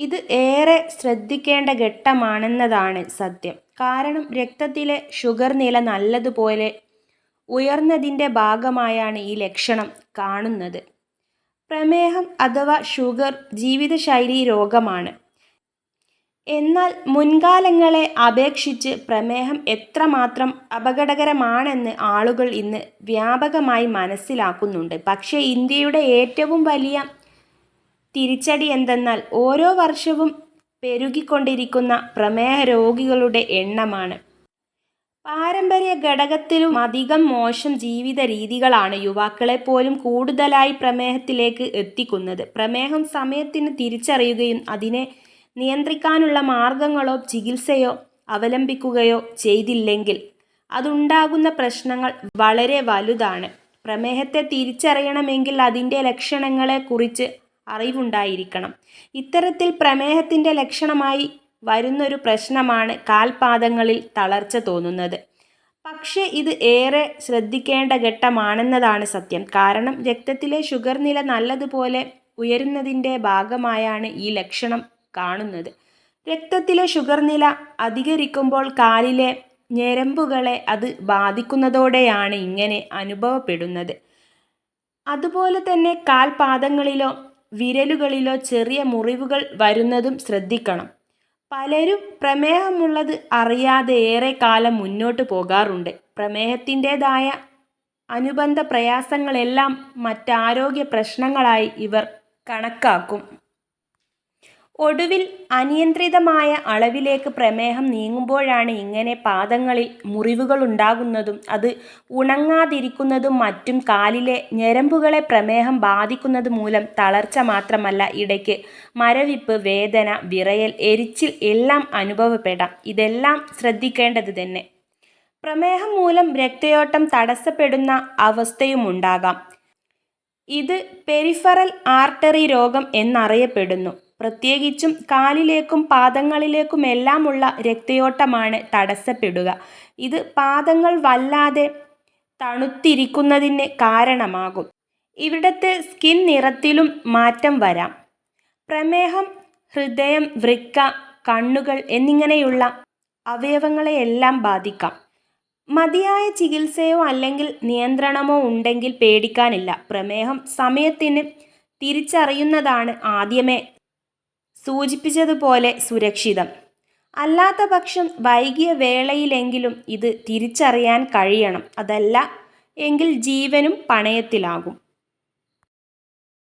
ഇത് ഏറെ ശ്രദ്ധിക്കേണ്ട ഘട്ടമാണെന്നതാണ് സത്യം. കാരണം രക്തത്തിലെ ഷുഗർ നില നല്ലതുപോലെ ഉയർന്നതിന്റെ ഭാഗമായാണ് ഈ ലക്ഷണം കാണുന്നത്. പ്രമേഹം അഥവാ ഷുഗർ ജീവിതശൈലി രോഗമാണ്. എന്നാൽ മുൻകാലങ്ങളെ അപേക്ഷിച്ച് പ്രമേഹം എത്രമാത്രം അപകടകരമാണെന്ന് ആളുകൾ ഇന്ന് വ്യാപകമായി മനസ്സിലാക്കുന്നുണ്ട്. പക്ഷേ ഇന്ത്യയുടെ ഏറ്റവും വലിയ തിരിച്ചടിയെന്തെന്നാൽ ഓരോ വർഷവും പെരുകിക്കൊണ്ടിരിക്കുന്ന പ്രമേഹ രോഗികളുടെ എണ്ണമാണ്. പാരമ്പര്യ ഘടകത്തിലും അധികം മോശം ജീവിത രീതികളാണ് യുവാക്കളെ പോലും കൂടുതലായി പ്രമേഹത്തിലേക്ക് എത്തിക്കുന്നത്. പ്രമേഹം സമയത്തിന് തിരിച്ചറിയുകയും അതിനെ നിയന്ത്രിക്കാനുള്ള മാർഗങ്ങളോ ചികിത്സയോ അവലംബിക്കുകയോ ചെയ്തില്ലെങ്കിൽ അതുണ്ടാകുന്ന പ്രശ്നങ്ങൾ വളരെ വലുതാണ്. പ്രമേഹത്തെ തിരിച്ചറിയണമെങ്കിൽ അതിന്റെ ലക്ഷണങ്ങളെക്കുറിച്ച് അറിവുണ്ടായിരിക്കണം. ഇത്തരത്തിൽ പ്രമേഹത്തിന്റെ ലക്ഷണമായി വരുന്നൊരു പ്രശ്നമാണ് കാൽപാദങ്ങളിൽ തളർച്ച തോന്നുന്നത്. പക്ഷേ ഇത് ഏറെ ശ്രദ്ധിക്കേണ്ട ഘട്ടമാണെന്നതാണ് സത്യം. കാരണം രക്തത്തിലെ ഷുഗർ നില നല്ലതുപോലെ ഉയരുന്നതിന്റെ ഭാഗമായാണ് ഈ ലക്ഷണം കാണുന്നത്. രക്തത്തിലെ ഷുഗർ നില അധികരിക്കുമ്പോൾ കാലിലെ ഞരമ്പുകളെ അത് ബാധിക്കുന്നതോടെയാണ് ഇങ്ങനെ അനുഭവപ്പെടുന്നത്. അതുപോലെ തന്നെ കാൽപാദങ്ങളിലോ വിരലുകളിലോ ചെറിയ മുറിവുകൾ വരുന്നതും ശ്രദ്ധിക്കണം. പലരും പ്രമേഹമുള്ളത് അറിയാതെ ഏറെ കാലം മുന്നോട്ട് പോകാറുണ്ട്. പ്രമേഹത്തിന്റെതായ അനുബന്ധ പ്രയാസങ്ങളെല്ലാം മറ്റാരോഗ്യ പ്രശ്നങ്ങളായി ഇവർ കണക്കാക്കും. ഒടുവിൽ അനിയന്ത്രിതമായ അളവിലേക്ക് പ്രമേഹം നീങ്ങുമ്പോഴാണ് ഇങ്ങനെ പാദങ്ങളിൽ മുറിവുകൾ ഉണ്ടാകുന്നതും അത് ഉണങ്ങാതിരിക്കുന്നതും മറ്റും. കാലിലെ ഞരമ്പുകളെ പ്രമേഹം ബാധിക്കുന്നത് മൂലം തളർച്ച മാത്രമല്ല ഇടയ്ക്ക് മരവിപ്പ്, വേദന, വിറയൽ, എരിച്ചിൽ എല്ലാം അനുഭവപ്പെടാം. ഇതെല്ലാം ശ്രദ്ധിക്കേണ്ടത് തന്നെ. പ്രമേഹം മൂലം രക്തയോട്ടം തടസ്സപ്പെടുന്ന അവസ്ഥയും അവസ്ഥയുമുണ്ടാകാം. ഇത് പെരിഫറൽ ആർട്ടറി രോഗം എന്നറിയപ്പെടുന്നു. പ്രത്യേകിച്ചും കാലിലേക്കും പാദങ്ങളിലേക്കുമെല്ലാമുള്ള രക്തയോട്ടമാണ് തടസ്സപ്പെടുക. ഇത് പാദങ്ങൾ വല്ലാതെ തണുത്തിരിക്കുന്നതിന് കാരണമാകും. ഇവിടത്തെ സ്കിൻ നിറത്തിലും മാറ്റം വരാം. പ്രമേഹം ഹൃദയം, വൃക്ക, കണ്ണുകൾ എന്നിങ്ങനെയുള്ള അവയവങ്ങളെയെല്ലാം ബാധിക്കാം. മതിയായ ചികിത്സയോ അല്ലെങ്കിൽ നിയന്ത്രണമോ ഉണ്ടെങ്കിൽ പേടിക്കാനില്ല. പ്രമേഹം സമയത്തിന് തിരിച്ചറിയുന്നതാണ് ആദ്യമേ സൂചിപ്പിച്ചതുപോലെ സുരക്ഷിതം. അല്ലാത്ത പക്ഷം വൈകിയ വേളയിലെങ്കിലും ഇത് തിരിച്ചറിയാൻ കഴിയണം. അതല്ല എങ്കിൽ ജീവനും പണയത്തിലാകും.